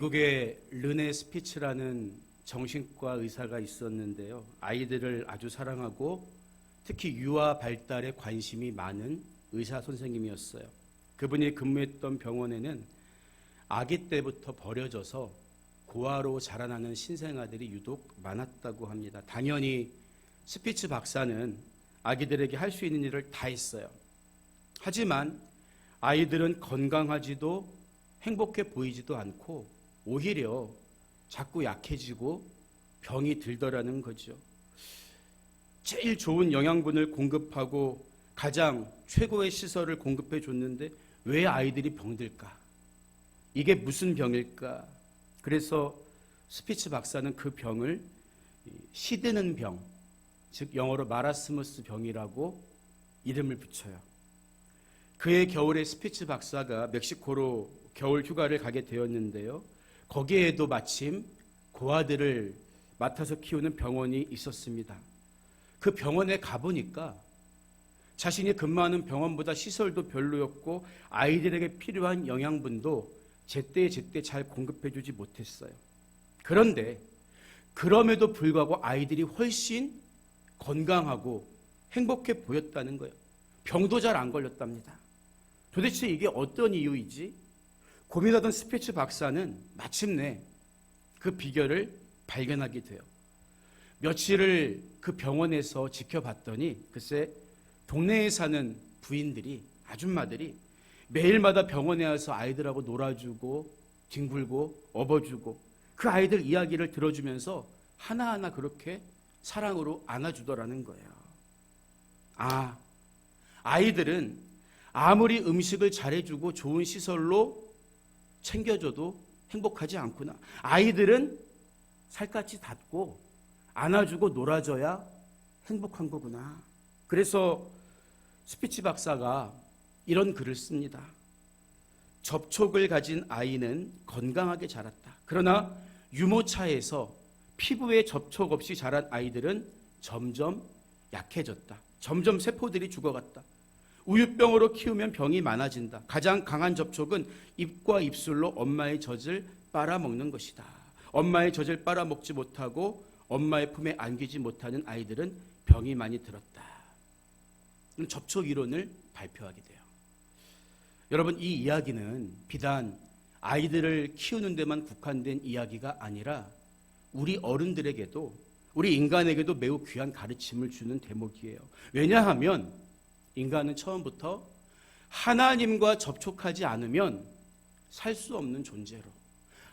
미국의 르네 스피츠라는 정신과 의사가 있었는데요. 아이들을 아주 사랑하고 특히 유아 발달에 관심이 많은 의사 선생님이었어요. 그분이 근무했던 병원에는 아기 때부터 버려져서 고아로 자라나는 신생아들이 유독 많았다고 합니다. 당연히 스피츠 박사는 아기들에게 할 수 있는 일을 다 했어요. 하지만 아이들은 건강하지도 행복해 보이지도 않고 오히려 자꾸 약해지고 병이 들더라는 거죠. 제일 좋은 영양분을 공급하고 가장 최고의 시설을 공급해 줬는데 왜 아이들이 병들까? 이게 무슨 병일까? 그래서 스피츠 박사는 그 병을 시드는 병, 즉 영어로 마라스무스 병이라고 이름을 붙여요. 그해 겨울에 스피츠 박사가 멕시코로 겨울 휴가를 가게 되었는데요. 거기에도 마침 고아들을 맡아서 키우는 병원이 있었습니다. 그 병원에 가보니까 자신이 근무하는 병원보다 시설도 별로였고 아이들에게 필요한 영양분도 제때 제때 잘 공급해주지 못했어요. 그런데 그럼에도 불구하고 아이들이 훨씬 건강하고 행복해 보였다는 거예요. 병도 잘 안 걸렸답니다. 도대체 이게 어떤 이유이지? 고민하던 스피츠 박사는 마침내 그 비결을 발견하게 돼요. 며칠을 그 병원에서 지켜봤더니 글쎄 동네에 사는 부인들이 아줌마들이 매일마다 병원에 와서 아이들하고 놀아주고 뒹굴고 업어주고 그 아이들 이야기를 들어주면서 하나하나 그렇게 사랑으로 안아주더라는 거예요. 아, 아이들은 아무리 음식을 잘해주고 좋은 시설로 챙겨줘도 행복하지 않구나. 아이들은 살갗이 닿고 안아주고 놀아줘야 행복한 거구나. 그래서 스피치 박사가 이런 글을 씁니다. 접촉을 가진 아이는 건강하게 자랐다. 그러나 유모차에서 피부에 접촉 없이 자란 아이들은 점점 약해졌다. 점점 세포들이 죽어갔다. 우유병으로 키우면 병이 많아진다. 가장 강한 접촉은 입과 입술로 엄마의 젖을 빨아먹는 것이다. 엄마의 젖을 빨아먹지 못하고 엄마의 품에 안기지 못하는 아이들은 병이 많이 들었다. 접촉 이론을 발표하게 돼요. 여러분 이 이야기는 비단 아이들을 키우는 데만 국한된 이야기가 아니라 우리 어른들에게도 우리 인간에게도 매우 귀한 가르침을 주는 대목이에요. 왜냐하면 인간은 처음부터 하나님과 접촉하지 않으면 살 수 없는 존재로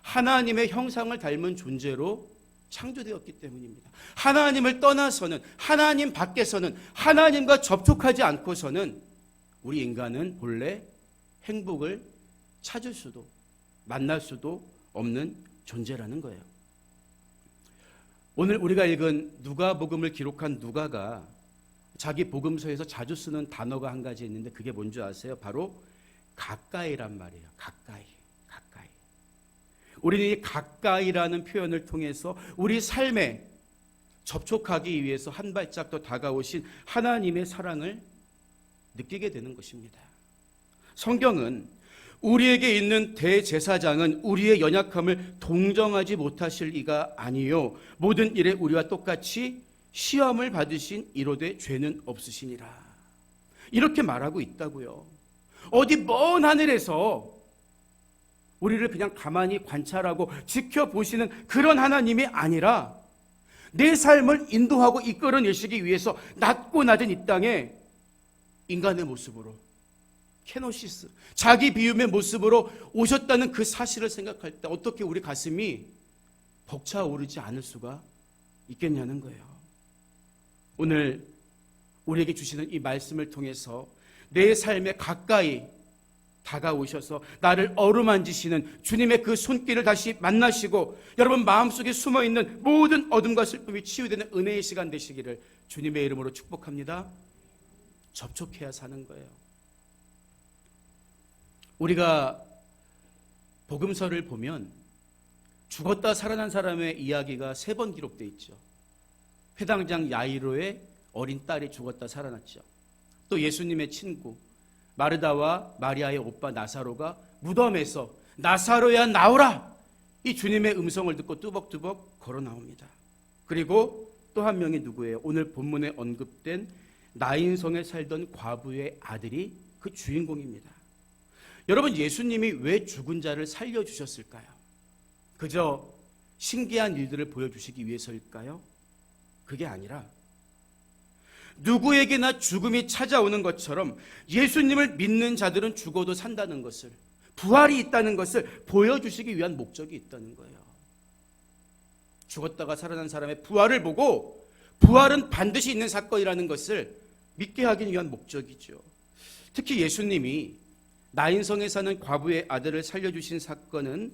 하나님의 형상을 닮은 존재로 창조되었기 때문입니다. 하나님을 떠나서는 하나님 밖에서는 하나님과 접촉하지 않고서는 우리 인간은 본래 행복을 찾을 수도 만날 수도 없는 존재라는 거예요. 오늘 우리가 읽은 누가복음을 기록한 누가가 자기 복음서에서 자주 쓰는 단어가 한 가지 있는데 그게 뭔지 아세요? 바로 가까이란 말이에요. 가까이. 가까이. 우리는 이 가까이라는 표현을 통해서 우리 삶에 접촉하기 위해서 한 발짝 더 다가오신 하나님의 사랑을 느끼게 되는 것입니다. 성경은 우리에게 있는 대제사장은 우리의 연약함을 동정하지 못하실 이가 아니요 모든 일에 우리와 똑같이 시험을 받으신 이로되 죄는 없으시니라. 이렇게 말하고 있다고요. 어디 먼 하늘에서 우리를 그냥 가만히 관찰하고 지켜보시는 그런 하나님이 아니라 내 삶을 인도하고 이끌어내시기 위해서 낮고 낮은 이 땅에 인간의 모습으로 케노시스 자기 비움의 모습으로 오셨다는 그 사실을 생각할 때 어떻게 우리 가슴이 벅차오르지 않을 수가 있겠냐는 거예요. 오늘 우리에게 주시는 이 말씀을 통해서 내 삶에 가까이 다가오셔서 나를 어루만지시는 주님의 그 손길을 다시 만나시고 여러분 마음속에 숨어 있는 모든 어둠과 슬픔이 치유되는 은혜의 시간 되시기를 주님의 이름으로 축복합니다. 접촉해야 사는 거예요. 우리가 복음서를 보면 죽었다 살아난 사람의 이야기가 세 번 기록되어 있죠. 회당장 야이로의 어린 딸이 죽었다 살아났죠. 또 예수님의 친구 마르다와 마리아의 오빠 나사로가 무덤에서 나사로야 나오라 이 주님의 음성을 듣고 뚜벅뚜벅 걸어 나옵니다. 그리고 또 한 명이 누구예요? 오늘 본문에 언급된 나인성에 살던 과부의 아들이 그 주인공입니다. 여러분 예수님이 왜 죽은 자를 살려 주셨을까요? 그저 신기한 일들을 보여주시기 위해서일까요? 그게 아니라 누구에게나 죽음이 찾아오는 것처럼 예수님을 믿는 자들은 죽어도 산다는 것을 부활이 있다는 것을 보여주시기 위한 목적이 있다는 거예요. 죽었다가 살아난 사람의 부활을 보고 부활은 반드시 있는 사건이라는 것을 믿게 하기 위한 목적이죠. 특히 예수님이 나인성에 사는 과부의 아들을 살려주신 사건은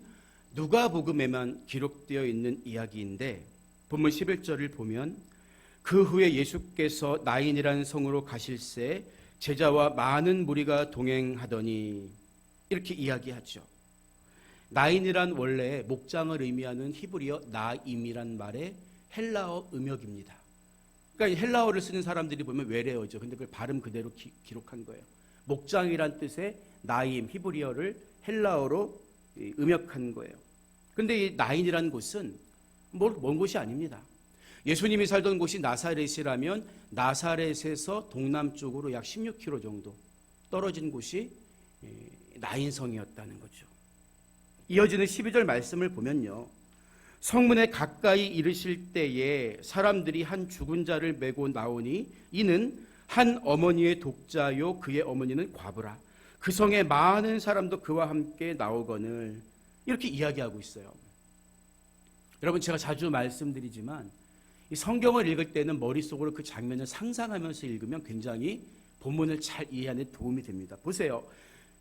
누가복음에만 기록되어 있는 이야기인데 본문 11절을 보면 그 후에 예수께서 나인이라는 성으로 가실새 제자와 많은 무리가 동행하더니 이렇게 이야기하죠. 나인이란 원래 목장을 의미하는 히브리어 나임이란 말의 헬라어 음역입니다. 그러니까 헬라어를 쓰는 사람들이 보면 외래어죠. 근데 그걸 발음 그대로 기, 록한 거예요. 목장이란 뜻의 나임 히브리어를 헬라어로 음역한 거예요. 근데 이 나인이라는 곳은 먼 곳이 아닙니다. 예수님이 살던 곳이 나사렛이라면 나사렛에서 동남쪽으로 약 16km 정도 떨어진 곳이 나인성이었다는 거죠. 이어지는 12절 말씀을 보면요. 성문에 가까이 이르실 때에 사람들이 한 죽은 자를 메고 나오니 이는 한 어머니의 독자요 그의 어머니는 과부라. 그 성에 많은 사람도 그와 함께 나오거늘 이렇게 이야기하고 있어요. 여러분 제가 자주 말씀드리지만 이 성경을 읽을 때는 머릿속으로 그 장면을 상상하면서 읽으면 굉장히 본문을 잘 이해하는 데 도움이 됩니다. 보세요.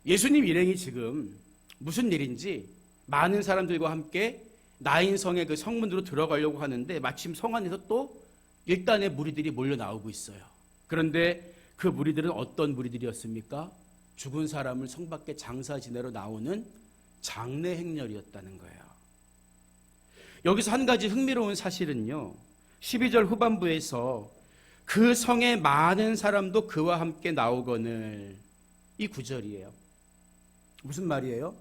예수님 일행이 지금 무슨 일인지 많은 사람들과 함께 나인성의 그 성문으로 들어가려고 하는데 마침 성 안에서 또 일단의 무리들이 몰려 나오고 있어요. 그런데 그 무리들은 어떤 무리들이었습니까? 죽은 사람을 성 밖에 장사 지내러 나오는 장례 행렬이었다는 거예요. 여기서 한 가지 흥미로운 사실은요. 12절 후반부에서 그 성에 많은 사람도 그와 함께 나오거늘 이 구절이에요. 무슨 말이에요?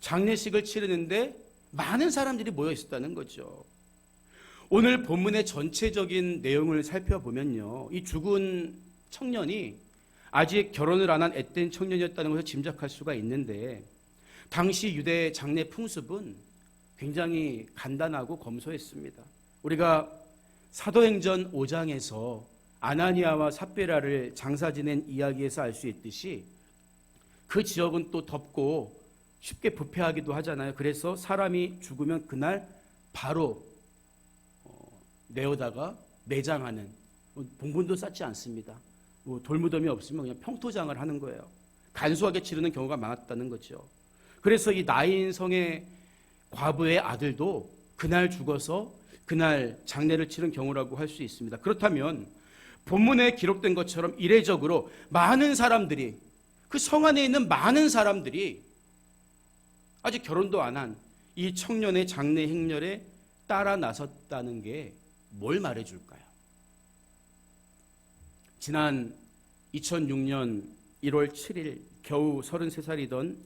장례식을 치르는데 많은 사람들이 모여 있었다는 거죠. 오늘 본문의 전체적인 내용을 살펴보면요. 이 죽은 청년이 아직 결혼을 안 한 앳된 청년이었다는 것을 짐작할 수가 있는데 당시 유대 장례 풍습은 굉장히 간단하고 검소했습니다. 우리가 사도행전 5장에서 아나니아와 삽베라를 장사 지낸 이야기에서 알 수 있듯이 그 지역은 또 덥고 쉽게 부패하기도 하잖아요. 그래서 사람이 죽으면 그날 바로 어, 내어다가 매장하는 뭐 봉분도 쌓지 않습니다. 뭐 돌무덤이 없으면 그냥 평토장을 하는 거예요. 간소하게 치르는 경우가 많았다는 거죠. 그래서 이 나인성의 과부의 아들도 그날 죽어서 그날 장례를 치른 경우라고 할 수 있습니다. 그렇다면 본문에 기록된 것처럼 이례적으로 많은 사람들이 그 성 안에 있는 많은 사람들이 아직 결혼도 안 한 이 청년의 장례 행렬에 따라 나섰다는 게 뭘 말해 줄까요? 지난 2006년 1월 7일 겨우 33살이던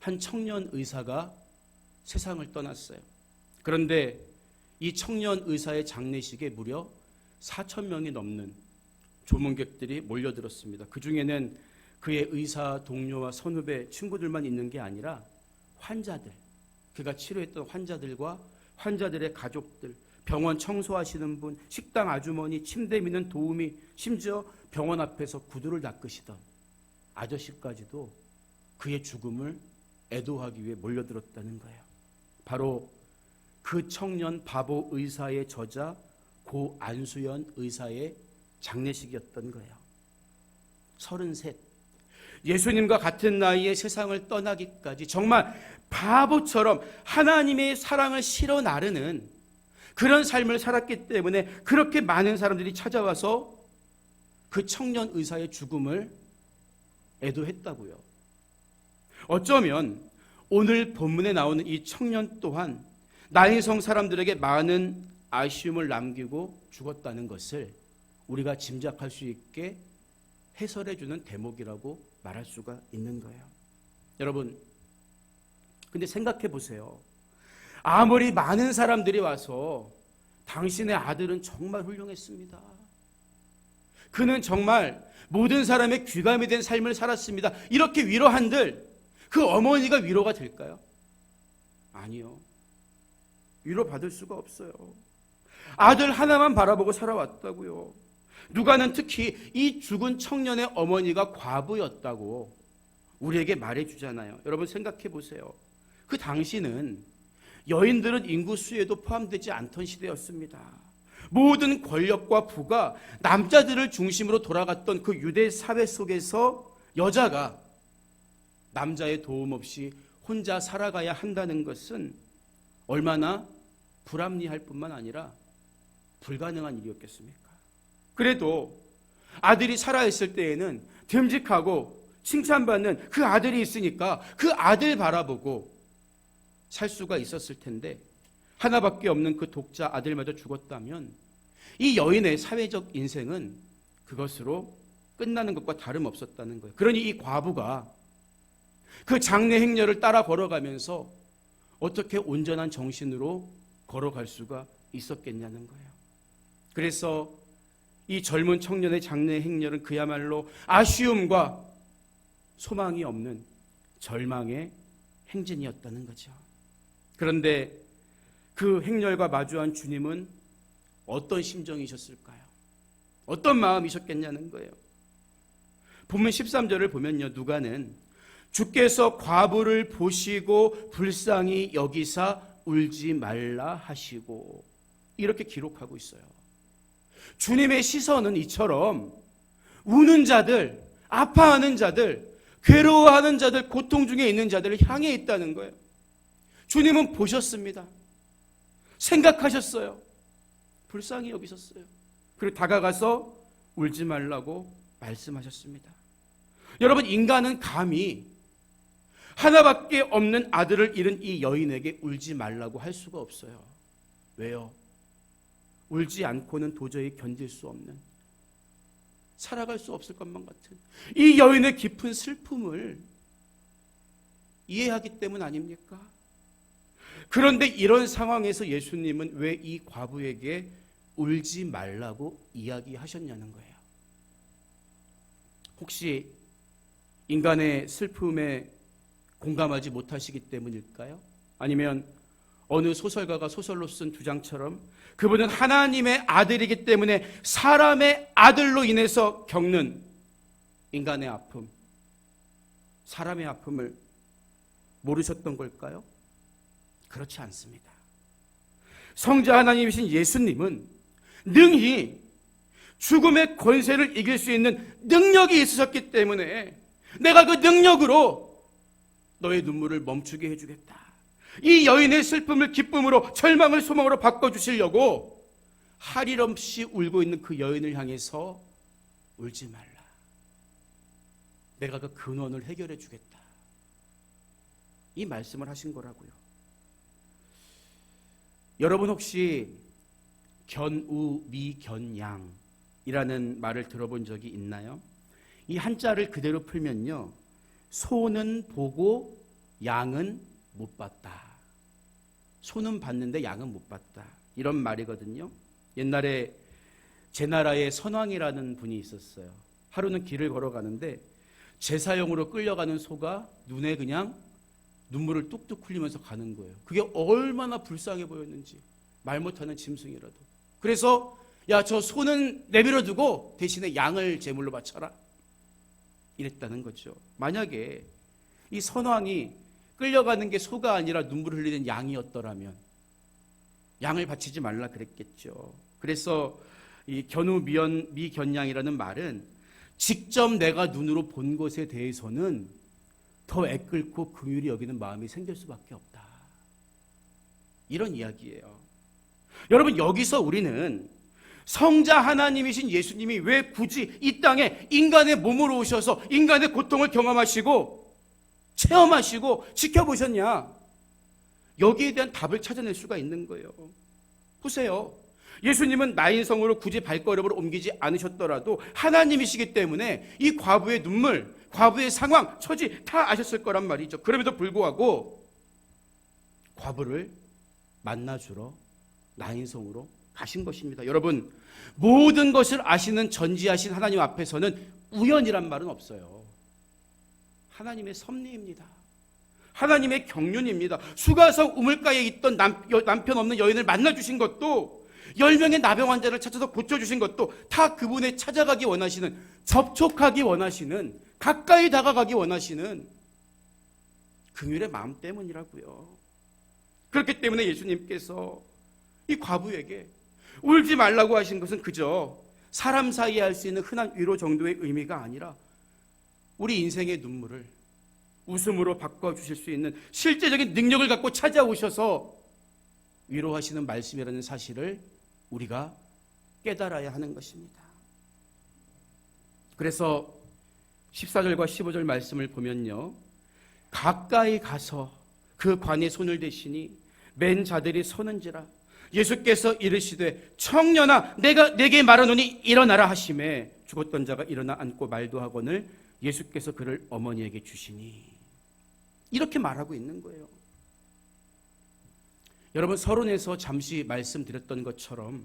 한 청년 의사가 세상을 떠났어요. 그런데 이 청년 의사의 장례식에 무려 4천 명이 넘는 조문객들이 몰려들었습니다. 그 중에는 그의 의사 동료와 선후배 친구들만 있는 게 아니라 환자들, 그가 치료했던 환자들과 환자들의 가족들, 병원 청소하시는 분, 식당 아주머니, 침대 미는 도우미, 심지어 병원 앞에서 구두를 닦으시던 아저씨까지도 그의 죽음을 애도하기 위해 몰려들었다는 거예요. 바로 그 청년 바보 의사의 저자 고 안수연 의사의 장례식이었던 거예요. 33. 예수님과 같은 나이에 세상을 떠나기까지 정말 바보처럼 하나님의 사랑을 실어 나르는 그런 삶을 살았기 때문에 그렇게 많은 사람들이 찾아와서 그 청년 의사의 죽음을 애도했다고요. 어쩌면 오늘 본문에 나오는 이 청년 또한 나인성 사람들에게 많은 아쉬움을 남기고 죽었다는 것을 우리가 짐작할 수 있게 해설해 주는 대목이라고 말할 수가 있는 거예요. 여러분, 근데 생각해 보세요. 아무리 많은 사람들이 와서 당신의 아들은 정말 훌륭했습니다. 그는 정말 모든 사람의 귀감이 된 삶을 살았습니다. 이렇게 위로한들 그 어머니가 위로가 될까요? 아니요. 위로 받을 수가 없어요. 아들 하나만 바라보고 살아왔다고요. 누가는 특히 이 죽은 청년의 어머니가 과부였다고 우리에게 말해주잖아요. 여러분 생각해 보세요. 그 당시는 여인들은 인구 수에도 포함되지 않던 시대였습니다. 모든 권력과 부가 남자들을 중심으로 돌아갔던 그 유대 사회 속에서 여자가 남자의 도움 없이 혼자 살아가야 한다는 것은 얼마나 불합리할 뿐만 아니라 불가능한 일이었겠습니까? 그래도 아들이 살아있을 때에는 듬직하고 칭찬받는 그 아들이 있으니까 그 아들 바라보고 살 수가 있었을 텐데 하나밖에 없는 그 독자 아들마저 죽었다면 이 여인의 사회적 인생은 그것으로 끝나는 것과 다름없었다는 거예요. 그러니 이 과부가 그 장례 행렬을 따라 걸어가면서 어떻게 온전한 정신으로 걸어갈 수가 있었겠냐는 거예요. 그래서 이 젊은 청년의 장례 행렬은 그야말로 아쉬움과 소망이 없는 절망의 행진이었다는 거죠. 그런데 그 행렬과 마주한 주님은 어떤 심정이셨을까요? 어떤 마음이셨겠냐는 거예요. 본문 13절을 보면요. 누가는 주께서 과부를 보시고 불쌍히 여기사 울지 말라 하시고 이렇게 기록하고 있어요. 주님의 시선은 이처럼 우는 자들, 아파하는 자들, 괴로워하는 자들, 고통 중에 있는 자들을 향해 있다는 거예요. 주님은 보셨습니다. 생각하셨어요. 불쌍히 여기셨어요. 그리고 다가가서 울지 말라고 말씀하셨습니다. 여러분, 인간은 감히 하나밖에 없는 아들을 잃은 이 여인에게 울지 말라고 할 수가 없어요. 왜요? 울지 않고는 도저히 견딜 수 없는, 살아갈 수 없을 것만 같은 이 여인의 깊은 슬픔을 이해하기 때문 아닙니까? 그런데 이런 상황에서 예수님은 왜 이 과부에게 울지 말라고 이야기하셨냐는 거예요. 혹시 인간의 슬픔에 공감하지 못하시기 때문일까요? 아니면 어느 소설가가 소설로 쓴 주장처럼 그분은 하나님의 아들이기 때문에 사람의 아들로 인해서 겪는 인간의 아픔, 사람의 아픔을 모르셨던 걸까요? 그렇지 않습니다. 성자 하나님이신 예수님은 능히 죽음의 권세를 이길 수 있는 능력이 있으셨기 때문에 내가 그 능력으로 너의 눈물을 멈추게 해주겠다. 이 여인의 슬픔을 기쁨으로 절망을 소망으로 바꿔주시려고 할일 없이 울고 있는 그 여인을 향해서 울지 말라. 내가 그 근원을 해결해 주겠다. 이 말씀을 하신 거라고요. 여러분 혹시 견우 미견양이라는 말을 들어본 적이 있나요? 이 한자를 그대로 풀면요. 소는 보고 양은 못 봤다. 소는 봤는데 양은 못 봤다. 이런 말이거든요. 옛날에 제 나라에 선왕이라는 분이 있었어요. 하루는 길을 걸어가는데 제사용으로 끌려가는 소가 눈에 그냥 눈물을 뚝뚝 흘리면서 가는 거예요. 그게 얼마나 불쌍해 보였는지 말 못하는 짐승이라도. 그래서 야 저 소는 내버려 두고 대신에 양을 제물로 바쳐라. 이랬다는 거죠. 만약에 이 선왕이 끌려가는 게 소가 아니라 눈물 흘리는 양이었더라면 양을 바치지 말라 그랬겠죠. 그래서 이 견우 미연 미견양이라는 말은 직접 내가 눈으로 본 것에 대해서는 더 애끓고 긍휼히 여기는 마음이 생길 수밖에 없다. 이런 이야기예요. 여러분 여기서 우리는 성자 하나님이신 예수님이 왜 굳이 이 땅에 인간의 몸으로 오셔서 인간의 고통을 경험하시고 체험하시고 지켜보셨냐? 여기에 대한 답을 찾아낼 수가 있는 거예요. 보세요. 예수님은 나인성으로 굳이 발걸음을 옮기지 않으셨더라도 하나님이시기 때문에 이 과부의 눈물, 과부의 상황, 처지 다 아셨을 거란 말이죠. 그럼에도 불구하고 과부를 만나주러 나인성으로 가신 것입니다. 여러분, 모든 것을 아시는 전지하신 하나님 앞에서는 우연이란 말은 없어요. 하나님의 섭리입니다. 하나님의 경륜입니다. 수가성 우물가에 있던 남, 여- 남편 없는 여인을 만나 주신 것도 열 명의 나병 환자를 찾아서 고쳐 주신 것도 다 그분의 찾아가기 원하시는 접촉하기 원하시는 가까이 다가가기 원하시는 긍휼의 마음 때문이라고요. 그렇기 때문에 예수님께서 이 과부에게 울지 말라고 하신 것은 그저 사람 사이에 할 수 있는 흔한 위로 정도의 의미가 아니라 우리 인생의 눈물을 웃음으로 바꿔주실 수 있는 실제적인 능력을 갖고 찾아오셔서 위로하시는 말씀이라는 사실을 우리가 깨달아야 하는 것입니다. 그래서 14절과 15절 말씀을 보면요. 가까이 가서 그 관에 손을 대시니 맨 자들이 서는지라 예수께서 이르시되 청년아 내가 내게 말하노니 일어나라 하심에 죽었던 자가 일어나 앉고 말도 하거늘 예수께서 그를 어머니에게 주시니 이렇게 말하고 있는 거예요. 여러분 서론에서 잠시 말씀드렸던 것처럼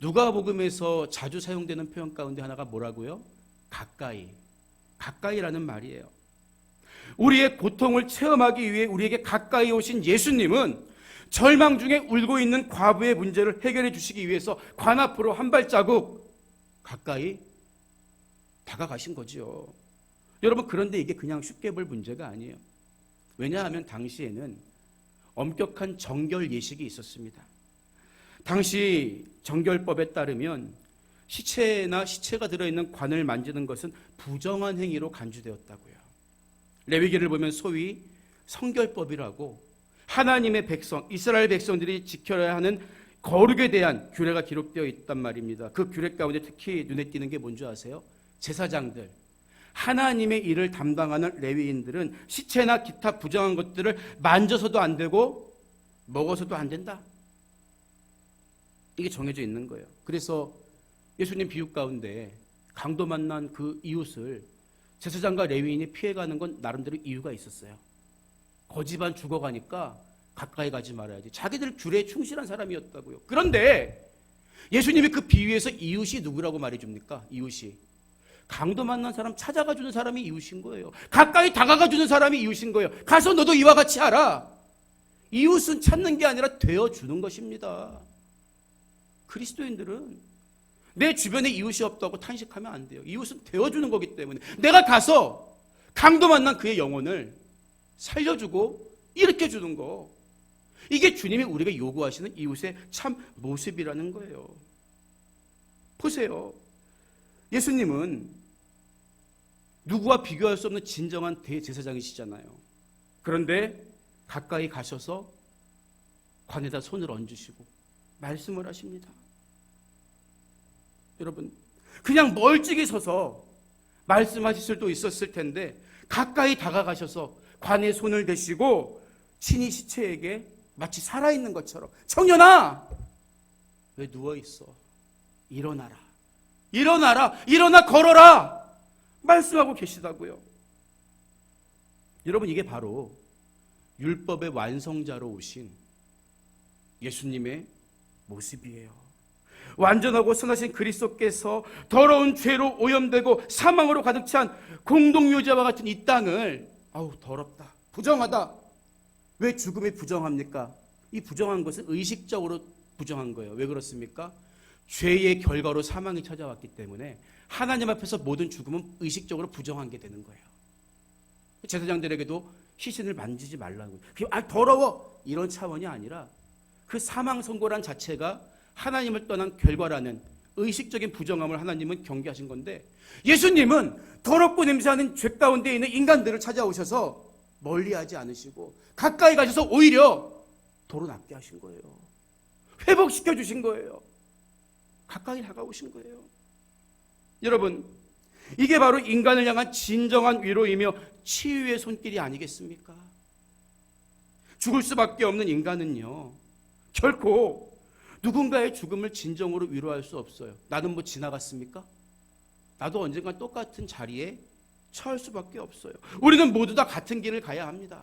누가복음에서 자주 사용되는 표현 가운데 하나가 뭐라고요? 가까이. 가까이라는 말이에요. 우리의 고통을 체험하기 위해 우리에게 가까이 오신 예수님은 절망 중에 울고 있는 과부의 문제를 해결해 주시기 위해서 관 앞으로 한 발자국 가까이 다가가신 거지요. 여러분 그런데 이게 그냥 쉽게 볼 문제가 아니에요. 왜냐하면 당시에는 엄격한 정결 예식이 있었습니다. 당시 정결법에 따르면 시체나 시체가 들어있는 관을 만지는 것은 부정한 행위로 간주되었다고요. 레위기를 보면 소위 성결법이라고 하나님의 백성, 이스라엘 백성들이 지켜야 하는 거룩에 대한 규례가 기록되어 있단 말입니다. 그 규례 가운데 특히 눈에 띄는 게 뭔지 아세요? 제사장들. 하나님의 일을 담당하는 레위인들은 시체나 기타 부정한 것들을 만져서도 안 되고 먹어서도 안 된다. 이게 정해져 있는 거예요. 그래서 예수님 비유 가운데 강도 만난 그 이웃을 제사장과 레위인이 피해가는 건 나름대로 이유가 있었어요. 거지반 죽어가니까 가까이 가지 말아야지. 자기들 규례에 충실한 사람이었다고요. 그런데 예수님이 그 비유에서 이웃이 누구라고 말해줍니까? 이웃이. 강도 만난 사람 찾아가 주는 사람이 이웃인 거예요. 가까이 다가가 주는 사람이 이웃인 거예요. 가서 너도 이와 같이 하라. 이웃은 찾는 게 아니라 되어 주는 것입니다. 그리스도인들은 내 주변에 이웃이 없다고 탄식하면 안 돼요. 이웃은 되어 주는 거기 때문에 내가 가서 강도 만난 그의 영혼을 살려주고 일으켜 주는 거. 이게 주님이 우리가 요구하시는 이웃의 참 모습이라는 거예요. 보세요. 예수님은 누구와 비교할 수 없는 진정한 대제사장이시잖아요. 그런데 가까이 가셔서 관에다 손을 얹으시고 말씀을 하십니다. 여러분, 그냥 멀찍이 서서 말씀하실 수도 있었을 텐데 가까이 다가가셔서 관에 손을 대시고 친히 시체에게 마치 살아있는 것처럼 청년아! 왜 누워 있어? 일어나라. 일어나라. 일어나 걸어라. 말씀하고 계시다고요. 여러분 이게 바로 율법의 완성자로 오신 예수님의 모습이에요. 완전하고 선하신 그리스도께서 더러운 죄로 오염되고 사망으로 가득 찬 공동묘지와 같은 이 땅을 아우 더럽다 부정하다 왜 죽음이 부정합니까? 이 부정한 것은 의식적으로 부정한 거예요. 왜 그렇습니까? 죄의 결과로 사망이 찾아왔기 때문에 하나님 앞에서 모든 죽음은 의식적으로 부정한 게 되는 거예요. 제사장들에게도 시신을 만지지 말라고. 아 더러워 이런 차원이 아니라 그 사망 선고란 자체가 하나님을 떠난 결과라는 의식적인 부정함을 하나님은 경계하신 건데 예수님은 더럽고 냄새나는 죄 가운데 있는 인간들을 찾아오셔서 멀리하지 않으시고 가까이 가셔서 오히려 도로 낫게 하신 거예요. 회복시켜 주신 거예요. 가까이 다가오신 거예요. 여러분, 이게 바로 인간을 향한 진정한 위로이며 치유의 손길이 아니겠습니까? 죽을 수밖에 없는 인간은요, 결코 누군가의 죽음을 진정으로 위로할 수 없어요. 나는 뭐 지나갔습니까? 나도 언젠간 똑같은 자리에 처할 수밖에 없어요. 우리는 모두 다 같은 길을 가야 합니다.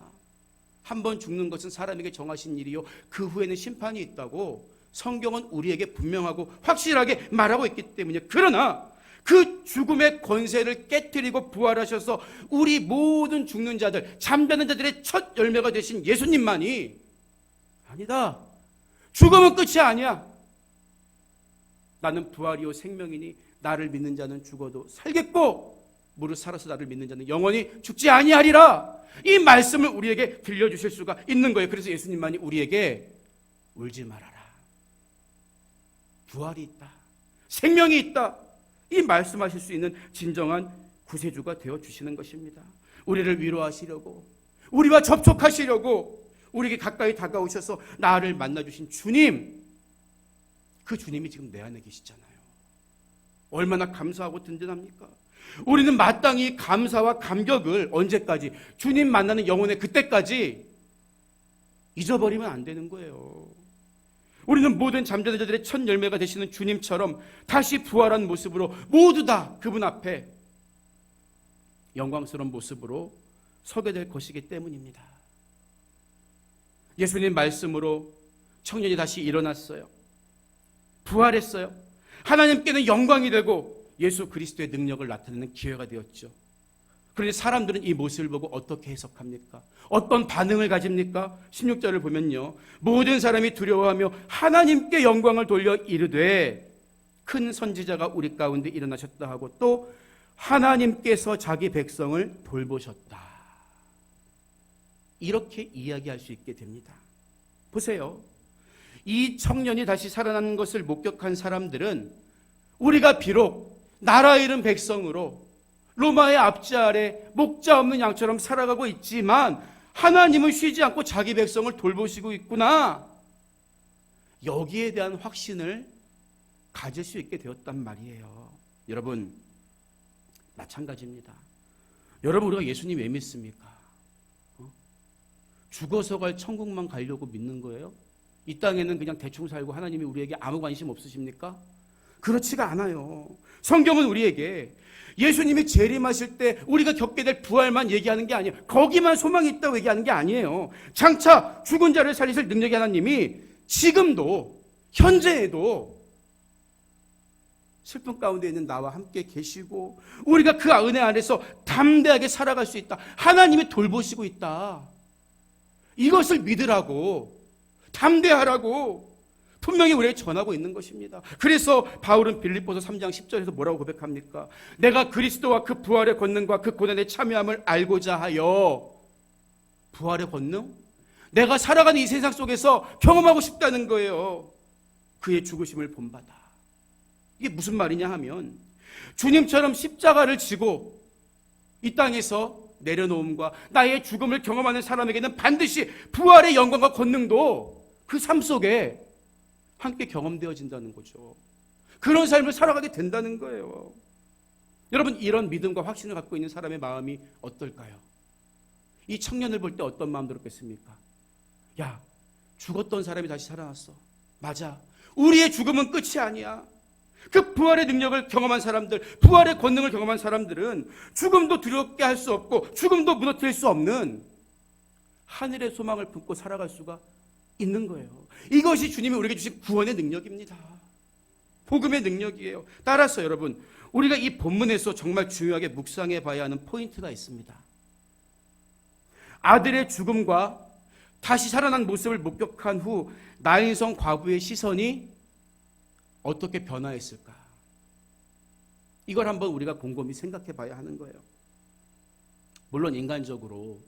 한 번 죽는 것은 사람에게 정하신 일이요. 그 후에는 심판이 있다고 성경은 우리에게 분명하고 확실하게 말하고 있기 때문에 그러나 그 죽음의 권세를 깨뜨리고 부활하셔서 우리 모든 죽는 자들, 잠자는 자들의 첫 열매가 되신 예수님만이 아니다. 죽음은 끝이 아니야. 나는 부활이요 생명이니 나를 믿는 자는 죽어도 살겠고 무릇 살아서 나를 믿는 자는 영원히 죽지 아니하리라. 이 말씀을 우리에게 들려주실 수가 있는 거예요. 그래서 예수님만이 우리에게 울지 말아라. 부활이 있다. 생명이 있다. 이 말씀하실 수 있는 진정한 구세주가 되어 주시는 것입니다. 우리를 위로하시려고 우리와 접촉하시려고 우리에게 가까이 다가오셔서 나를 만나 주신 주님 그 주님이 지금 내 안에 계시잖아요. 얼마나 감사하고 든든합니까? 우리는 마땅히 감사와 감격을 언제까지 주님 만나는 영혼의 그때까지 잊어버리면 안 되는 거예요. 우리는 모든 잠자는 자들의 첫 열매가 되시는 주님처럼 다시 부활한 모습으로 모두 다 그분 앞에 영광스러운 모습으로 서게 될 것이기 때문입니다. 예수님 말씀으로 청년이 다시 일어났어요. 부활했어요. 하나님께는 영광이 되고 예수 그리스도의 능력을 나타내는 기회가 되었죠. 그런데 사람들은 이 모습을 보고 어떻게 해석합니까? 어떤 반응을 가집니까? 16절을 보면요. 모든 사람이 두려워하며 하나님께 영광을 돌려 이르되 큰 선지자가 우리 가운데 일어나셨다 하고 또 하나님께서 자기 백성을 돌보셨다. 이렇게 이야기할 수 있게 됩니다. 보세요. 이 청년이 다시 살아나는 것을 목격한 사람들은 우리가 비록 나라 잃은 백성으로 로마의 압제 아래 목자 없는 양처럼 살아가고 있지만 하나님은 쉬지 않고 자기 백성을 돌보시고 있구나. 여기에 대한 확신을 가질 수 있게 되었단 말이에요. 여러분, 마찬가지입니다. 여러분, 우리가 예수님 왜 믿습니까? 어? 죽어서 갈 천국만 가려고 믿는 거예요? 이 땅에는 그냥 대충 살고 하나님이 우리에게 아무 관심 없으십니까? 그렇지가 않아요. 성경은 우리에게 예수님이 재림하실 때 우리가 겪게 될 부활만 얘기하는 게 아니에요. 거기만 소망이 있다고 얘기하는 게 아니에요. 장차 죽은 자를 살리실 능력의 하나님이 지금도 현재에도 슬픔 가운데 있는 나와 함께 계시고 우리가 그 은혜 안에서 담대하게 살아갈 수 있다. 하나님이 돌보시고 있다. 이것을 믿으라고 담대하라고 분명히 우리에게 전하고 있는 것입니다. 그래서 바울은 빌립보서 3장 10절에서 뭐라고 고백합니까? 내가 그리스도와 그 부활의 권능과 그 고난의 참여함을 알고자 하여 부활의 권능? 내가 살아가는 이 세상 속에서 경험하고 싶다는 거예요. 그의 죽으심을 본받아. 이게 무슨 말이냐 하면 주님처럼 십자가를 지고 이 땅에서 내려놓음과 나의 죽음을 경험하는 사람에게는 반드시 부활의 영광과 권능도 그 삶 속에 함께 경험되어진다는 거죠. 그런 삶을 살아가게 된다는 거예요. 여러분, 이런 믿음과 확신을 갖고 있는 사람의 마음이 어떨까요? 이 청년을 볼 때 어떤 마음 들었겠습니까? 야, 죽었던 사람이 다시 살아났어. 맞아. 우리의 죽음은 끝이 아니야. 그 부활의 능력을 경험한 사람들, 부활의 권능을 경험한 사람들은 죽음도 두렵게 할 수 없고 죽음도 무너뜨릴 수 없는 하늘의 소망을 품고 살아갈 수가 있는 거예요. 이것이 주님이 우리에게 주신 구원의 능력입니다. 복음의 능력이에요. 따라서 여러분, 우리가 이 본문에서 정말 중요하게 묵상해 봐야 하는 포인트가 있습니다. 아들의 죽음과 다시 살아난 모습을 목격한 후 나인성 과부의 시선이 어떻게 변화했을까? 이걸 한번 우리가 곰곰이 생각해 봐야 하는 거예요. 물론 인간적으로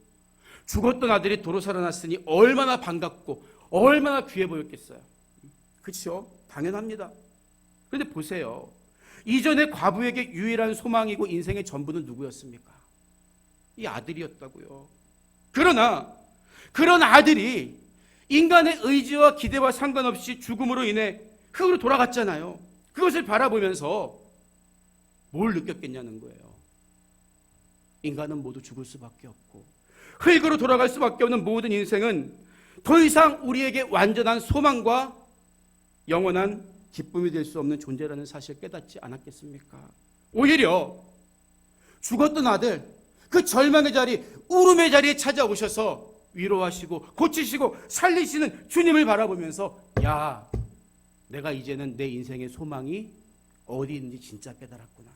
죽었던 아들이 도로 살아났으니 얼마나 반갑고 얼마나 귀해 보였겠어요. 그렇죠? 당연합니다. 그런데 보세요. 이전에 과부에게 유일한 소망이고 인생의 전부는 누구였습니까? 이 아들이었다고요. 그러나 그런 아들이 인간의 의지와 기대와 상관없이 죽음으로 인해 흙으로 돌아갔잖아요. 그것을 바라보면서 뭘 느꼈겠냐는 거예요. 인간은 모두 죽을 수밖에 없고 흙으로 돌아갈 수밖에 없는 모든 인생은 더 이상 우리에게 완전한 소망과 영원한 기쁨이 될 수 없는 존재라는 사실을 깨닫지 않았겠습니까? 오히려 죽었던 아들, 그 절망의 자리, 울음의 자리에 찾아오셔서 위로하시고 고치시고 살리시는 주님을 바라보면서 야, 내가 이제는 내 인생의 소망이 어디 있는지 진짜 깨달았구나.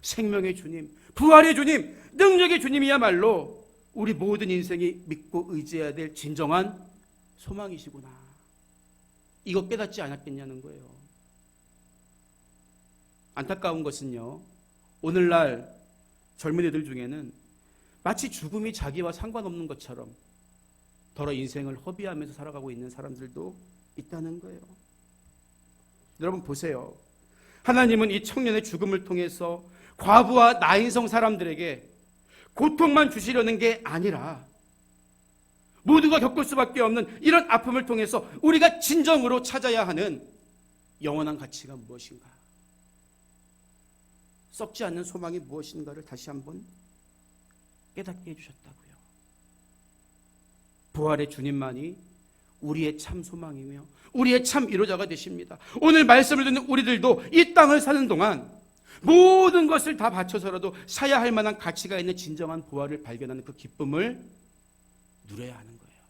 생명의 주님, 부활의 주님, 능력의 주님이야말로 우리 모든 인생이 믿고 의지해야 될 진정한 소망이시구나. 이거 깨닫지 않았겠냐는 거예요. 안타까운 것은요, 오늘날 젊은이들 중에는 마치 죽음이 자기와 상관없는 것처럼 더러 인생을 허비하면서 살아가고 있는 사람들도 있다는 거예요. 여러분 보세요. 하나님은 이 청년의 죽음을 통해서 과부와 나인성 사람들에게 고통만 주시려는 게 아니라 모두가 겪을 수밖에 없는 이런 아픔을 통해서 우리가 진정으로 찾아야 하는 영원한 가치가 무엇인가? 썩지 않는 소망이 무엇인가를 다시 한번 깨닫게 해주셨다고요. 부활의 주님만이 우리의 참 소망이며 우리의 참 위로자가 되십니다. 오늘 말씀을 듣는 우리들도 이 땅을 사는 동안 모든 것을 다 바쳐서라도 사야 할 만한 가치가 있는 진정한 부활을 발견하는 그 기쁨을 누려야 하는 거예요.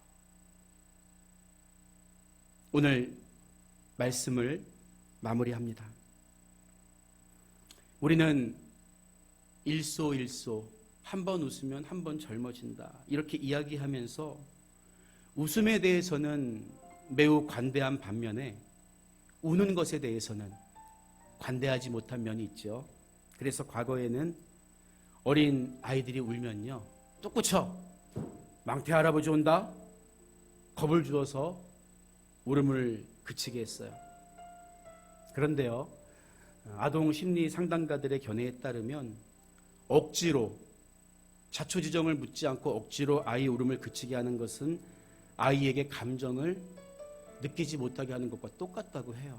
오늘 말씀을 마무리합니다. 우리는 일소일소 한 번 웃으면 한 번 젊어진다. 이렇게 이야기하면서 웃음에 대해서는 매우 관대한 반면에 우는 것에 대해서는 관대하지 못한 면이 있죠. 그래서 과거에는 어린 아이들이 울면요. 뚝구쳐 망태 할아버지 온다. 겁을 주어서 울음을 그치게 했어요. 그런데요. 아동 심리 상담가들의 견해에 따르면 억지로 자초지정을 묻지 않고 억지로 아이 울음을 그치게 하는 것은 아이에게 감정을 느끼지 못하게 하는 것과 똑같다고 해요.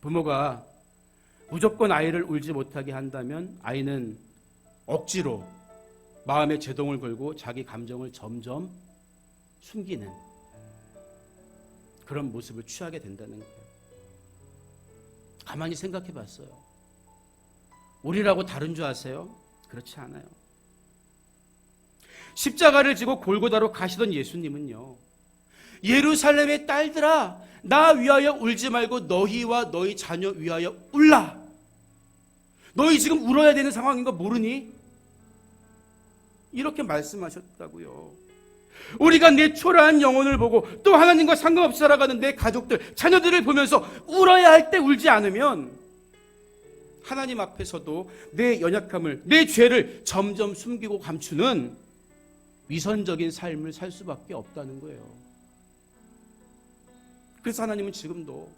부모가 무조건 아이를 울지 못하게 한다면 아이는 억지로 마음의 제동을 걸고 자기 감정을 점점 숨기는 그런 모습을 취하게 된다는 거예요. 가만히 생각해 봤어요. 우리라고 다른 줄 아세요? 그렇지 않아요. 십자가를 지고 골고다로 가시던 예수님은요. 예루살렘의 딸들아, 나 위하여 울지 말고 너희와 너희 자녀 위하여 울라. 너희 지금 울어야 되는 상황인 거 모르니? 이렇게 말씀하셨다고요. 우리가 내 초라한 영혼을 보고 또 하나님과 상관없이 살아가는 내 가족들, 자녀들을 보면서 울어야 할 때 울지 않으면 하나님 앞에서도 내 연약함을, 내 죄를 점점 숨기고 감추는 위선적인 삶을 살 수밖에 없다는 거예요. 그래서 하나님은 지금도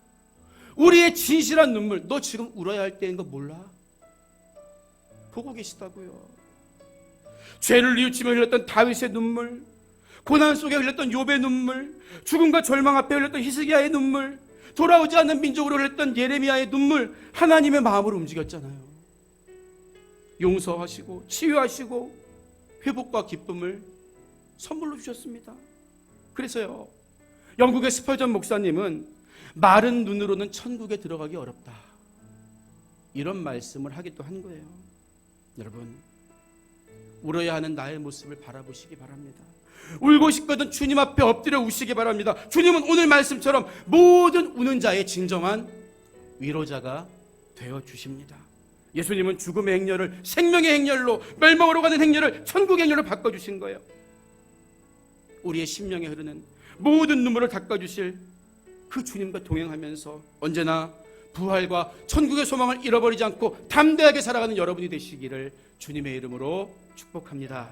우리의 진실한 눈물, 너 지금 울어야 할 때인 거 몰라? 보고 계시다고요. 죄를 뉘우치며 흘렸던 다윗의 눈물, 고난 속에 흘렸던 욥의 눈물, 죽음과 절망 앞에 흘렸던 히스기야의 눈물, 돌아오지 않는 민족으로 흘렸던 예레미야의 눈물, 하나님의 마음으로 움직였잖아요. 용서하시고 치유하시고 회복과 기쁨을 선물로 주셨습니다. 그래서요. 영국의 스펄전 목사님은 마른 눈으로는 천국에 들어가기 어렵다. 이런 말씀을 하기도 한 거예요. 여러분, 울어야 하는 나의 모습을 바라보시기 바랍니다. 울고 싶거든 주님 앞에 엎드려 우시기 바랍니다. 주님은 오늘 말씀처럼 모든 우는 자의 진정한 위로자가 되어 주십니다. 예수님은 죽음의 행렬을 생명의 행렬로 멸망으로 가는 행렬을 천국의 행렬로 바꿔 주신 거예요. 우리의 심령에 흐르는 모든 눈물을 닦아 주실 그 주님과 동행하면서 언제나 부활과 천국의 소망을 잃어버리지 않고 담대하게 살아가는 여러분이 되시기를 주님의 이름으로 축복합니다.